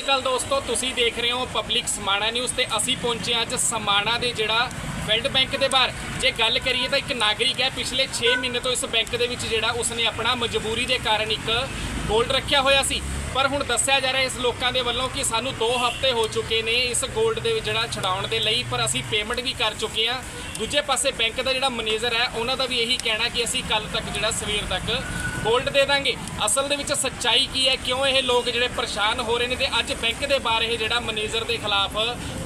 ਸਤਿ ਸ਼੍ਰੀ ਅਕਾਲ ਦੋਸਤੋ, ਤੁਸੀਂ ਦੇਖ ਰਹੇ ਹੋ ਪਬਲਿਕ ਸਮਾਣਾ ਨਿਊਜ਼ ਤੇ ਅਸੀਂ ਪਹੁੰਚੇ ਹਾਂ ਅੱਜ ਸਮਾਣਾ ਦੇ ਜਿਹੜਾ ਵਰਲਡ ਬੈਂਕ ਦੇ ਬਾਹਰ। ਜੇ ਗੱਲ ਕਰੀਏ ਤਾਂ ਇੱਕ ਨਾਗਰਿਕ ਹੈ, ਪਿਛਲੇ 6 ਮਹੀਨੇ ਤੋਂ ਇਸ ਬੈਂਕ ਦੇ ਵਿੱਚ ਜਿਹੜਾ ਉਸਨੇ ਆਪਣਾ ਮਜਬੂਰੀ ਦੇ ਕਾਰਨ ਇੱਕ ਗੋਲਡ ਰੱਖਿਆ ਹੋਇਆ ਸੀ। ਪਰ ਹੁਣ ਦੱਸਿਆ ਜਾ ਰਿਹਾ ਇਸ ਲੋਕਾਂ ਦੇ ਵੱਲੋਂ ਕਿ ਸਾਨੂੰ 2 ਹਫ਼ਤੇ ਹੋ ਚੁੱਕੇ ਨੇ ਇਸ ਗੋਲਡ ਦੇ ਜਿਹੜਾ ਛਡਾਉਣ ਦੇ ਲਈ, ਪਰ ਅਸੀਂ ਪੇਮੈਂਟ ਵੀ ਕਰ ਚੁੱਕੇ ਹਾਂ। ਦੂਜੇ ਪਾਸੇ ਬੈਂਕ ਦਾ ਜਿਹੜਾ ਮੈਨੇਜਰ ਹੈ, ਉਹਨਾਂ ਦਾ ਵੀ ਇਹੀ ਕਹਿਣਾ ਕਿ ਅਸੀਂ ਕੱਲ ਤੱਕ ਜਿਹੜਾ ਸਵੇਰ ਤੱਕ ਗੋਲਡ ਦੇ ਦਾਂਗੇ। ਅਸਲ ਦੇ ਵਿੱਚ ਸੱਚਾਈ ਕੀ ਹੈ? ਕਿਉਂ ਇਹ ਲੋਕ ਜਿਹੜੇ ਪਰੇਸ਼ਾਨ ਹੋ ਰਹੇ ਨੇ ਤੇ ਅੱਜ ਬੈਂਕ ਦੇ ਬਾਹਰ ਇਹ ਜਿਹੜਾ ਮੈਨੇਜਰ ਦੇ ਖਿਲਾਫ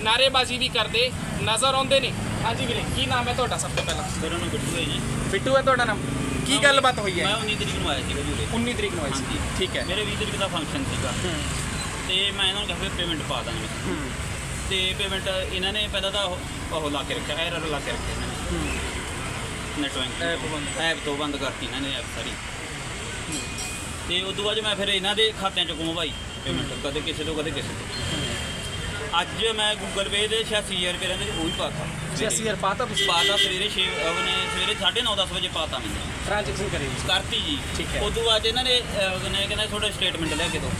ਨਾਅਰੇਬਾਜ਼ੀ ਵੀ ਕਰਦੇ ਨਜ਼ਰ ਆਉਂਦੇ ਨੇ? ਹਾਂਜੀ ਵੀਰੇ ਕੀ ਨਾਮ ਹੈ ਤੁਹਾਡਾ ਸਭ ਤੋਂ ਪਹਿਲਾਂ? ਮੇਰਾ ਨਾਮ ਬਿੱਟੂ ਹੈ ਜੀ। ਬਿੱਟੂ ਹੈ ਤੁਹਾਡਾ ਨਾਮ? ਕੀ ਗੱਲਬਾਤ ਹੋਈ ਮੈਂ ਹੈ 19 ਤਰੀਕ ਨੂੰ ਆਇਆ ਸੀਗਾ ਜੀ ਉਰੇ। 19 ਤਰੀਕ ਨੂੰ ਆਈ ਸੀ। ਠੀਕ ਹੈ। ਮੇਰੇ 20 ਤਰੀਕ ਦਾ ਫੰਕਸ਼ਨ ਸੀਗਾ। ਤੇ ਮੈਂ ਇਹਨਾਂ ਨੂੰ ਕਿਹਾ ਵੀ ਪੇਮੈਂਟ ਪਾ ਦਾਂਗੇ। ਤੇ ਪੇਮੈਂਟ ਇਹਨਾਂ ਨੇ ਪਹਿਲਾਂ ਤਾਂ ਉਹ ਲਾ ਕੇ ਰੱਖਿਆ ਐਰਰ ਲਾ ਕੇ ਰੱਖਿਆ ਇਹਨਾਂ ਨੇ। ਨੈਟ ਬੈਂਕ ਐਪ ਤੋਂ। ਬੰਦ। ਕਰਤੀ ਇਹਨਾਂ ਨੇ ਐਪ ਸਾਰੀ। ਤੇ ਉਸ ਤੋਂ ਬਾਅਦ ਮੈਂ ਫਿਰ ਇਹਨਾਂ ਦੇ ਖਾਤਿਆਂ ਚੋਂ ਘੁੰਮਵਾਈ ਪੇਮੈਂਟ ਕਦੇ ਕਿਸੇ ਤੋਂ ਕਦੇ ਕਿਸੇ ਤੋਂ। ਅੱਜ ਮੈਂ ਗੂਗਲ ਪੇ ਦੇ 86000 ਰੁਪਏ ਰਹਿੰਦੇ ਉਹ ਵੀ ਪਾਤਾ 80000 ਪਾਤਾ ਤੁਸੀਂ? ਪਾਤਾ ਸਵੇਰੇ 6 ਉਹਨੇ ਸਵੇਰੇ 9:30 10 ਵਜੇ ਪਾਤਾ ਮੈਨੂੰ। ਟ੍ਰਾਂਜੈਕਸ਼ਨ ਕਰੀ ਕਰਤੀ ਜੀ। ਠੀਕ ਹੈ। ਉਦੋਂ ਬਾਅਦ ਇਹਨਾਂ ਨੇ ਉਹਨੇ ਕਹਿੰਦਾ ਤੁਹਾਡਾ ਸਟੇਟਮੈਂਟ ਲੈ ਕੇ ਦਿਓ।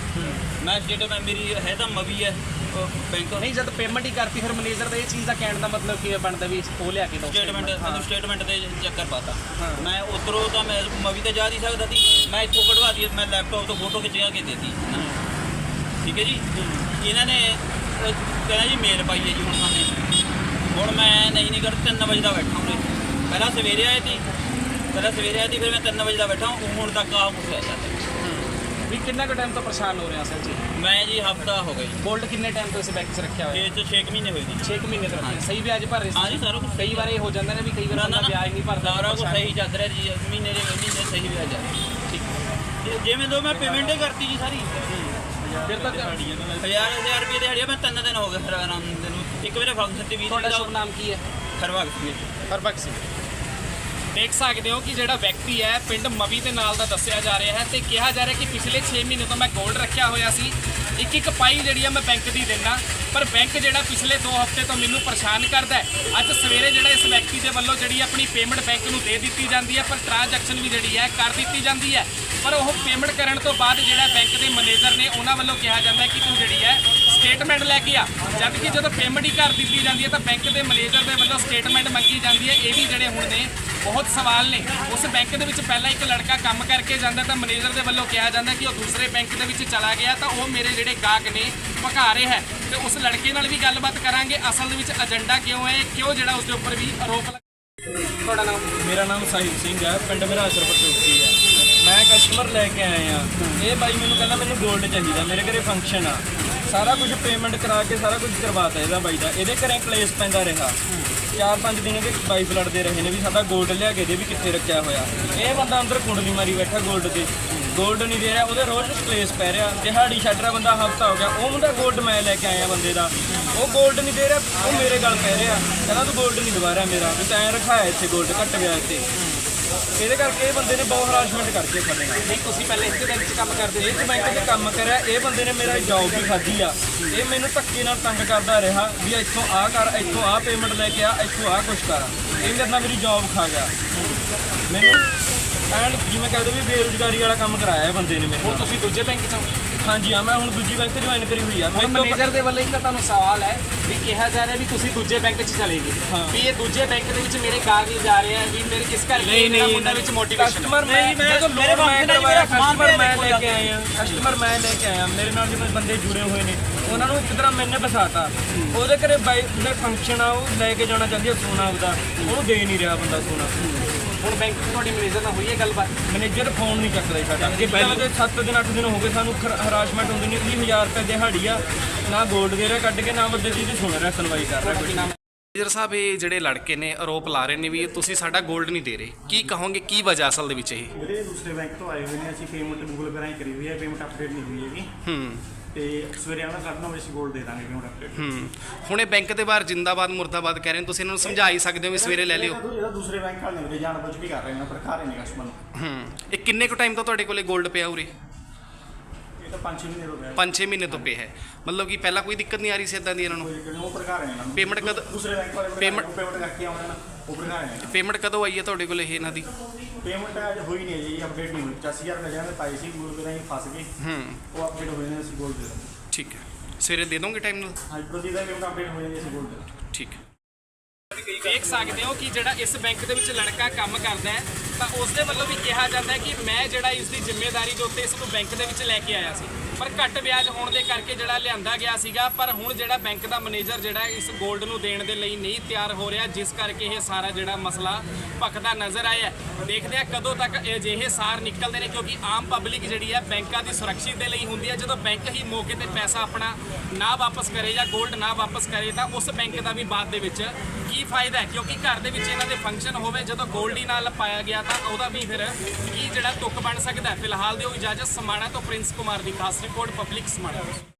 ਮੈਂ ਸਟੇਟਮੈਂਟ ਮੇਰੀ ਹੈ ਤਾਂ ਮਵੀ ਹੈ। ਬੈਂਕ ਨਹੀਂ ਜਦ ਪੇਮੈਂਟ ਹੀ ਕਰਤੀ ਫਿਰ ਮੈਨੇਜਰ ਦਾ ਇਹ ਚੀਜ਼ ਦਾ ਕਹਿਣ ਦਾ ਮਤਲਬ ਕੀ ਬਣਦਾ ਵੀ ਉਹ ਲਿਆ ਕੇ ਦੋ ਸਟੇਟਮੈਂਟ ਮੈਨੂੰ ਸਟੇਟਮੈਂਟ ਦੇ ਚੱਕਰ ਪਾਤਾ। ਹਾਂ। ਮੈਂ ਉਧਰੋਂ ਤਾਂ ਮੈਂ ਮਵੀ ਤੇ ਜਾ ਨਹੀਂ ਸਕਦਾ ਸੀ। ਮੈਂ ਇੱਥੋਂ ਕਢਵਾ ਦੀ ਮੈਂ ਲੈਪਟਾਪ ਤੋਂ ਫੋਟੋ ਖਿਚਾ ਕੇ ਦੇਤੀ। ਠੀਕ ਹੈ ਜੀ? ਇਹਨਾਂ ਨੇ ਕਹਿੰਦਾ ਜੀ ਮੇਲ ਪਾਈ ਹੈ ਜੀ ਹੁਣ ਸਾਹਮਣੇ ਹੁਣ ਮੈਂ ਨਹੀਂ ਨਹੀਂ ਕਰ 3 ਵਜੇ ਦਾ ਬੈਠਾ ਉਰੇ ਪਹਿਲਾਂ ਸਵੇਰੇ ਆਏ ਸੀ। ਪਹਿਲਾਂ ਸਵੇਰੇ ਆਏ ਸੀ ਫਿਰ ਮੈਂ 3 ਵਜੇ ਦਾ ਬੈਠਾ ਹੁਣ ਤੱਕ ਆ ਕੁਛ ਹੋਇਆ ਵੀ ਕਿੰਨਾ ਕੁ ਟਾਈਮ ਤੋਂ ਪਰੇਸ਼ਾਨ ਹੋ ਰਹੇ ਆ ਅਸਲ 'ਚ? ਮੈਂ ਜੀ ਹਫਤਾ ਹੋ ਗਿਆ ਜੀ। ਗੋਲਡ ਕਿੰਨੇ ਟਾਈਮ ਤੋਂ ਇਸ ਬੈਂਕ 'ਚ ਰੱਖਿਆ ਹੋਇਆ? ਇਹ ਚ 6 ਮਹੀਨੇ ਹੋਏ ਜੀ। 6 ਮਹੀਨੇ ਤੋਂ ਰੱਖਿਆ। ਸਹੀ ਵਿਆਜ ਭਰ ਰਹੇ ਸੀ ਸਾਰਾ ਕੁਛ। ਕਈ ਵਾਰ ਇਹ ਹੋ ਜਾਂਦਾ ਨੇ ਵੀ ਕਈ ਵਾਰ ਨਾ ਬੰਦਾ ਨਾ। ਵਿਆਜ ਨਹੀਂ ਭਰਦਾ ਸਾਰਾ ਕੁਝ ਸਹੀ ਚੱਲ ਰਿਹਾ ਜੀ। ਮਹੀਨੇ ਦੇ ਮਹੀਨੇ ਸਹੀ ਵਿਆਜ ਆ। ਠੀਕ। ਜੇ- ਜਿਵੇਂ ਦੋ ਮੈਂ ਪੇਮੈਂਟ ਹੀ ਕਰਤੀ ਜੀ ਸਾਰੀ। ਫਿਰ ਤਾਂ ਹਜ਼ਾਰ ਹਜ਼ਾਰ ਰੁਪਏ ਦਿਹਾੜੀ ਆ, ਮੈਂ ਤਿੰਨ ਦਿਨ ਹੋ ਗਏ ਆਰਾਮ ਦੇ ਨੂੰ। ਇੱਕ ਮੇਰੇ ਫੰਕਸ਼ਨ ਤੇ ਵੀ ਤੁਹਾਡਾ ਸ਼ੁਭ ਨਾਮ ਕੀ ਹੈ? ਖਰਵਾ ਗਏ ਹਰਬਖਸ਼ ਸਿੰਘ। ਦੇਖ ਸਕਦੇ ਹੋ ਕਿ ਜਿਹੜਾ ਵਿਅਕਤੀ ਹੈ, ਪਿੰਡ ਮਵੀ ਦੇ ਨਾਲ ਦਾ ਦੱਸਿਆ ਜਾ ਰਿਹਾ ਹੈ ਤੇ ਕਿਹਾ ਜਾ ਰਿਹਾ ਕਿ ਪਿਛਲੇ 6 ਮਹੀਨੇ ਤੋਂ ਮੈਂ ਗੋਲਡ ਰੱਖਿਆ ਹੋਇਆ ਸੀ। ਇੱਕ ਇੱਕ ਪਾਈ ਜਿਹੜੀ ਆ ਮੈਂ ਬੈਂਕ ਦੀ ਦਿੰਦਾ। ਪਰ ਬੈਂਕ ਜਿਹੜਾ ਪਿਛਲੇ 2 ਹਫ਼ਤੇ ਤੋਂ ਮੈਨੂੰ ਪਰੇਸ਼ਾਨ ਕਰਦਾ ਹੈ। ਅੱਜ ਸਵੇਰੇ ਜਿਹੜਾ ਇਸ ਵਿਅਕਤੀ ਦੇ ਵੱਲੋਂ ਜਿਹੜੀ ਆਪਣੀ ਪੇਮੈਂਟ ਬੈਂਕ ਨੂੰ ਦੇ ਦਿੱਤੀ ਜਾਂਦੀ ਹੈ, ਪਰ ਟ੍ਰਾਂਜੈਕਸ਼ਨ ਵੀ ਜਿਹੜੀ ਹੈ ਕਰ ਦਿੱਤੀ ਜਾਂਦੀ ਹੈ। ਪਰ ਉਹ ਪੇਮੈਂਟ ਕਰਨ ਤੋਂ ਬਾਅਦ ਜਿਹੜਾ ਬੈਂਕ ਦੇ ਮੈਨੇਜਰ ਨੇ ਉਹਨਾਂ ਵੱਲੋਂ ਕਿਹਾ ਜਾਂਦਾ ਕਿ ਤੂੰ ਜਿਹੜੀ ਹੈ ਸਟੇਟਮੈਂਟ ਲੈ ਕੇ ਆ। ਜਦ ਕਿ ਜਦੋਂ ਪੇਮੈਂਟ ਹੀ ਕਰ ਦਿੱਤੀ ਜਾਂਦੀ ਹੈ ਤਾਂ ਬੈਂਕ ਦੇ ਮੈਨੇਜਰ ਦੇ ਵੱਲੋਂ ਸਟੇਟਮੈਂਟ ਮੰਗੀ ਜਾਂਦੀ ਹੈ। ਇਹ ਵੀ ਜਿਹੜੇ ਹੁਣ ਨੇ ਬਹੁਤ ਸਵਾਲ ਨੇ। ਉਸ ਬੈਂਕ ਦੇ ਵਿੱਚ ਪਹਿਲਾਂ ਇੱਕ ਲੜਕਾ ਕੰਮ ਕਰਕੇ ਜਾਂਦਾ ਤਾਂ ਮੈਨੇਜਰ ਦੇ ਵੱਲੋਂ ਕਿਹਾ ਜਾਂਦਾ ਕਿ ਉਹ ਦੂਸਰੇ ਬੈਂਕ ਦੇ ਵਿੱਚ ਚਲਾ ਗਿਆ ਤਾਂ ਉਹ ਮੇਰੇ ਜਿਹੜੇ ਗਾਹਕ ਨੇ ਭਗਾ ਰਹੇ ਹੈ। ਤੇ ਉਸ ਲੜਕੇ ਨਾਲ ਵੀ ਗੱਲਬਾਤ ਕਰਾਂਗੇ। ਅਸਲ ਦੇ ਵਿੱਚ ਏਜੰਡਾ ਕਿਉਂ ਹੈ ਕਿਉਂ ਜਿਹੜਾ ਉਸ ਦੇ ਉੱਪਰ ਵੀ ਆਰੋਪ ਲੱਗ ਤੁਹਾਡਾ ਨਾਮ? ਮੇਰਾ ਨਾਮ ਸਾਹਿਬ ਸਿੰਘ ਹੈ ਪਿੰਡ ਮੇਰਾ ਅਸ਼ਰਫ ਚੌਕੀ ਹੈ। ਮੈਂ ਕਸਟਮਰ ਲੈ ਕੇ ਆਇਆ। ਇਹ ਬਾਈ ਮੈਨੂੰ ਕਹਿੰਦਾ ਮੈਨੂੰ 골ਡ ਚਾਹੀਦਾ ਮੇਰੇ ਘਰੇ ਫੰਕਸ਼ਨ ਆ। ਸਾਰਾ ਕੁਝ ਪੇਮੈਂਟ ਕਰਾ ਕੇ ਸਾਰਾ ਕੁਝ ਕਰਵਾਤਾ ਇਹਦਾ ਬਾਈ ਦਾ। ਇਹਦੇ ਘਰੇ ਪਲੇਸ ਪੈਂਦਾ ਰਿਹਾ। ਚਾਰ ਪੰਜ ਦਿਨ ਇਹਦੇ ਬਾਈ ਲੜਦੇ ਰਹੇ ਨੇ ਵੀ ਸਾਡਾ ਗੋਲਡ ਲਿਆ ਕੇ ਦੇ ਵੀ ਕਿੱਥੇ ਰੱਖਿਆ ਹੋਇਆ। ਇਹ ਬੰਦਾ ਅੰਦਰ ਕੁੰਡਲੀ ਮਾਰੀ ਬੈਠਾ ਗੋਲਡ ਦੇ ਗੋਲਡ ਨਹੀਂ ਦੇ ਰਿਹਾ, ਉਹਦੇ ਰੋਜ਼ ਪਲੇਸ ਪੈ ਰਿਹਾ। ਦਿਹਾੜੀ ਛੱਡ ਰਿਹਾ ਬੰਦਾ, ਹਫਤਾ ਹੋ ਗਿਆ। ਉਹ ਮੁੰਡਾ ਗੋਲਡ ਮੈਂ ਲੈ ਕੇ ਆਇਆ ਬੰਦੇ ਦਾ। ਉਹ ਗੋਲਡ ਨਹੀਂ ਦੇ ਰਿਹਾ, ਉਹ ਮੇਰੇ ਗੱਲ ਕਹਿ ਰਿਹਾ। ਕਹਿੰਦਾ ਤੂੰ ਗੋਲਡ ਨਹੀਂ ਦਵਾ ਰਿਹਾ ਮੇਰਾ। ਵੀ ਤੈਂ ਰਖਾਇਆ ਇੱਥੇ ਗੋਲਡ ਘੱਟ ਗਿਆ ਇੱਥੇ। ਇਹਦੇ ਕਰਕੇ ਇਹ ਬੰਦੇ ਨੇ ਬਹੁਤ ਹਰਾਸਮੈਂਟ ਕਰਕੇ ਸਾਡੇ ਨਾਲ। ਨਹੀਂ ਤੁਸੀਂ ਪਹਿਲੇ ਇਸੇ ਬੈਂਕ 'ਚ ਕੰਮ ਕਰਦੇ ਇਹ 'ਚ ਬੈਂਕ 'ਚ ਕੰਮ ਕਰਿਆ ਇਹ ਬੰਦੇ ਨੇ ਮੇਰਾ ਜੌਬ ਵੀ ਖਾਧੀ ਆ। ਇਹ ਮੈਨੂੰ ਧੱਕੇ ਨਾਲ ਤੰਗ ਕਰਦਾ ਰਿਹਾ ਵੀ ਇੱਥੋਂ ਆਹ ਕਰ ਇੱਥੋਂ ਆਹ ਪੇਮੈਂਟ ਲੈ ਕੇ ਆ ਇੱਥੋਂ ਆਹ ਕੁਛ ਕਰ। ਇਹ ਮੇਰੇ ਨਾਲ ਮੇਰੀ ਜੌਬ ਖਾ ਗਿਆ। ਮੈਨੂੰ ਐਨ ਜਿਵੇਂ ਕਹਦੇ ਵੀ ਬੇਰੁਜ਼ਗਾਰੀ ਵਾਲਾ ਕੰਮ ਕਰਾਇਆ ਇਹ ਬੰਦੇ ਨੇ ਮੇਰੇ ਹੁਣ ਨਾਲ। ਤੁਸੀਂ ਦੂਜੇ ਬੈਂਕ 'ਚ ਹੋ? ਹਾਂਜੀ ਹਾਂ ਮੈਂ ਹੁਣ ਦੂਜੀ ਬੈਂਕ ਜੁਆਇਨ ਕਰੀ ਹੋਈ ਆ। ਹੁਣ ਮੈਨੂੰ ਮੈਨੇਜਰ ਦੇ ਵੱਲੋਂ ਇੱਕ ਤੁਹਾਨੂੰ ਸਵਾਲ ਹੈ ਵੀ ਕਿਹਾ ਜਾ ਰਿਹਾ ਵੀ ਤੁਸੀਂ ਦੂਜੇ ਬੈਂਕ 'ਚ ਚਲੇ ਗਏ। ਹਾਂ। ਵੀ ਇਹ ਦੂਜੇ ਬੈਂਕ ਦੇ ਵਿੱਚ ਮੇਰੇ ਨਹੀਂ ਜਾ ਰਹੇ ਆ ਵੀ ਮੇਰੇ ਕਿਸ ਕਰਕੇ ਮੇਰਾ ਮੁੰਡਾ ਵਿੱਚ ਮੋਟੀਵੇਸ਼ਨ ਕਸਟਮਰ ਮੈਂ ਨਹੀਂ, ਮੈਂ- ਜਦੋਂ ਮੇਰੇ ਲੋਨ ਮੈਂ ਕਰਵਾਇਆ ਮੇਰਾ ਸਮਾਨ ਕਸਟਮਰ ਮੈਂ ਲੈ ਕੇ ਆਇਆ ਕਸਟਮਰ ਮੈਂ ਲੈ ਕੇ ਆਇਆ ਮੇਰੇ ਨਾਲ ਜਿਵੇਂ ਬੰਦੇ ਜੁੜੇ ਹੋਏ ਨੇ ਉਹਨਾਂ ਨੂੰ ਇੱਕ ਤਰ੍ਹਾਂ ਮੈਨੇ ਬਸਾਤਾ ਉਹਦੇ ਘਰੇ ਬਾਈ ਦੇ ਫੰਕਸ਼ਨ ਆ ਉਹ ਲੈ ਕੇ ਜਾਣਾ ਚਾਹੁੰਦੀ ਆ ਸੋਨਾ ਉਹਦਾ। ਉਹਨੂੰ ਦੇ ਨਹੀਂ ਰਿਹਾ ਬੰਦਾ ਸੋਨਾ। ਹੁਣ ਬੈਂਕ ਤੁਹਾਡੇ ਮੈਨੇਜਰ ਨਾਲ ਹੋਈ ਹੈ ਗੱਲਬਾਤ? ਮੈਨੇਜਰ ਫੋਨ ਨਹੀਂ ਚੱਕਦਾ ਜੀ ਸਾਡਾ। ਇਹ ਪਹਿਲਾਂ ਦੇ 7 ਦਿਨ 8 ਦਿਨ ਹੋ ਗਏ ਸਾਨੂੰ ਹਰਾਸਮੈਂਟ ਹੁੰਦੀ ਨਹੀਂ 20000 ਰੁਪਏ ਦਿਹਾੜੀ ਆ ਨਾ 골ਡ ਦੇ ਰਿਹਾ ਕੱਢ ਕੇ ਨਾ ਬੰਦੇ ਦੀ ਸੁਣ ਰਿਹਾ ਸੁਣਵਾਈ ਕਰ ਰਿਹਾ ਕੀ ਨਾਮ ਹੈ? ਮੈਨੇਜਰ ਸਾਹਿਬ ਇਹ ਜਿਹੜੇ ਲੜਕੇ ਨੇ ਆਰੋਪ ਲਾ ਰਹੇ ਨੇ ਵੀ ਤੁਸੀਂ ਸਾਡਾ 골ਡ ਨਹੀਂ ਦੇ ਰਹੇ। ਕੀ ਕਹੋਗੇ ਕੀ ਵਜ੍ਹਾ ਅਸਲ ਦੇ ਵਿੱਚ ਇਹ? ਵੀਰੇ ਦੂਸਰੇ ਬੈਂਕ ਤੋਂ ਆਏ ਹੋਏ ਨੇ ਅਸੀਂ ਪੇਮੈਂਟ ਗੂਗਲ ਪੇ ਰਾਹੀਂ ਕਰੀ ਹੋਈ ਹੈ ਪੇਮੈਂਟ ਅਪਡੇਟ ਨਹੀਂ ਹੋਈ ਹੈਗੀ। ਹੂੰ। ਤੇ ਸਵੇਰੇ ਆਉਣਾ ਕੱਢਣਾ ਹੋਵੇ ਅਸੀਂ ਗੋਲਡ ਦੇ ਦਾਂਗੇ ਪੇਮੈਂਟ ਅਪਡੇਟ ਹੂੰ। ਹੁਣ ਇਹ ਬੈਂਕ ਦੇ ਬਾਹਰ ਜਿੰਦਾਬਾਦ ਮੁਰਦਾਬਾਦ ਕਹਿ ਰਹੇ ਨੇ ਤੁਸੀਂ ਇਹਨਾਂ ਨੂੰ ਸਮਝਾ ਹੀ ਸਕਦੇ ਹੋ ਵੀ ਸਵੇਰੇ ਲੈ ਲਿਓ। ਇਹਦਾ ਦੂਸਰੇ ਬੈਂਕ ਵਾਲੇ ਨੇ ਵੀਰੇ ਜਾਣ ਬੁੱਝ ਕੇ ਕਰ ਰਹੇ ਨੇ ਭੜਕਾ ਰਹੇ ਨੇ ਕਸਟਮਰ ਨੂੰ। ਹੂੰ। ਇਹ ਕਿੰਨੇ ਕੁ ਟਾਈਮ ਤੋਂ ਤੁਹਾਡੇ ਕੋਲੇ 골ਡ ਪਿਆ ਉਰੇ? ਇਹ ਤਾਂ 5-6 ਮਹੀਨੇ ਹੋ ਗਏ 5-6 ਮਹੀਨੇ ਤੋਂ ਪਿਆ ਹੈ। ਮਤਲਬ ਕਿ ਪਹਿਲਾਂ ਕੋਈ ਦਿੱਕਤ ਨਹੀਂ ਆ ਰਹੀ ਸੀ ਇਦਾਂ ਦੀ ਇਹਨਾਂ ਨੂੰ? ਉਹ ਰਹੇ ਇਹਨਾਂ Payment ਕਦ- ਦੂਸਰੇ ਬੈਂਕ ਵਾਲੇ Payment- ਪੇਮੈਂਟ ਕਰਕੇ ਆਉਣਾ ਨਾ। ਉਹ ਭੜਕਾ ਰਹੇ ਨੇ ਪੇਮੈਂਟ ਕਦੋਂ ਆਈ ਹੈ ਤੁਹਾਡੇ ਕੋਲੇ ਇਹ ਇਹਨਾਂ ਦੀ? ਪੇਮੈਂਟ ਅਜੇ ਹੋਈ ਨਹੀਂ ਹੈ ਜੀ ਅਪਡੇਟ ਨਹੀਂ ਹੋਈ। 85000 ਰੁਪਏ ਜਿਹੜੇ ਪਾਈ ਸੀ ਗੂਗਲ ਪੇ ਰਾਹੀਂ ਫਸ ਗਏ। ਹੂੰ। ਉਹ ਅਪਡੇਟ ਹੋਏ ਨੇ ਅਸੀਂ ਗੋਲਡ ਦੇ ਠੀਕ ਹੈ। ਸਵੇਰੇ ਦੇ ਦੋਗੇ ਟਾਈਮ ਨਾਲ ਹਾਂਜੀ ਪ੍ਰੋਸੀਜਰ ਦਾ ਪੇਮੈਂਟ ਅਪਡੇਟ ਹੋ ਜਾਂਦੀ ਹੈ ਸੀ ਗੋਲਡ ਠੀਕ ਦੇਖ ਸਕਦੇ ਹੋ ਕਿ ਜਿਹੜਾ ਇਸ ਬੈਂਕ ਦੇ ਵਿੱਚ ਲੜਕਾ ਕੰਮ ਕਰਦਾ ਹੈ ਤਾਂ ਉਸ ਦੇ ਵੱਲੋਂ ਵੀ ਕਿਹਾ ਜਾਂਦਾ ਕਿ ਮੈਂ ਜਿਹੜਾ ਇਸ ਦੀ ਜ਼ਿੰਮੇਵਾਰੀ ਦੇ ਉੱਤੇ ਇਸ ਨੂੰ ਬੈਂਕ ਦੇ ਵਿੱਚ ਲੈ ਕੇ ਆਇਆ ਸੀ। ਪਰ ਘੱਟ ਵਿਆਜ ਹੋਣ ਦੇ ਕਰਕੇ ਜਿਹੜਾ ਲਿਆਂਦਾ ਗਿਆ ਸੀਗਾ, ਪਰ ਹੁਣ ਜਿਹੜਾ ਬੈਂਕ ਦਾ ਮੈਨੇਜਰ ਜਿਹੜਾ ਇਸ ਗੋਲਡ ਨੂੰ ਦੇਣ ਦੇ ਲਈ ਨਹੀਂ ਤਿਆਰ ਹੋ ਰਿਹਾ, ਜਿਸ ਕਰਕੇ ਇਹ ਸਾਰਾ ਜਿਹੜਾ ਮਸਲਾ ਭਖਦਾ ਨਜ਼ਰ ਆਇਆ ਦੇਖਦੇ ਆ ਕਦੋਂ ਤੱਕ ਅਜਿਹੇ ਸਾਰ ਨਿਕਲਦੇ ਨੇ, ਕਿਉਂਕਿ ਆਮ ਪਬਲਿਕ ਜਿਹੜੀ ਹੈ ਬੈਂਕਾਂ ਦੀ ਸੁਰੱਖਿਅਤ ਦੇ ਲਈ ਹੁੰਦੀ ਹੈ। ਜਦੋਂ ਬੈਂਕ ਹੀ ਮੌਕੇ ਤੇ ਪੈਸਾ ਆਪਣਾ ਨਾ ਵਾਪਸ ਕਰੇ ਜਾਂ ਗੋਲਡ ਨਾ ਵਾਪਸ ਕਰੇ, ਤਾਂ ਉਸ ਬੈਂਕ ਦਾ ਵੀ ਬਾਅਦ ਦੇ ਵਿੱਚ ਕੀ ਫਾਇਦਾ ਕਿਉਂਕਿ ਘਰ ਦੇ ਵਿੱਚ ਇਹਨਾਂ ਦੇ ਫੰਕਸ਼ਨ ਹੋਵੇ, ਜਦੋਂ ਗੋਲਡ ਹੀ ਨਾਲ ਪਾਇਆ ਗਿਆ ਤਾਂ ਉਹਦਾ ਵੀ ਫਿਰ ਕੀ ਜਿਹੜਾ ਤੁੱਕ ਬਣ ਸਕਦਾ ਹੈ? ਫਿਲਹਾਲ ਦਿਓ ਇਜਾਜ਼ਤ ਸਮਾਣਾ ਤੋਂ ਪ੍ਰਿੰਸ ਕੁਮਾਰ ਦੀ ਖਾਸ ਰਿਪੋਰਟ ਪਬਲਿਕ ਸਮਾਣਾ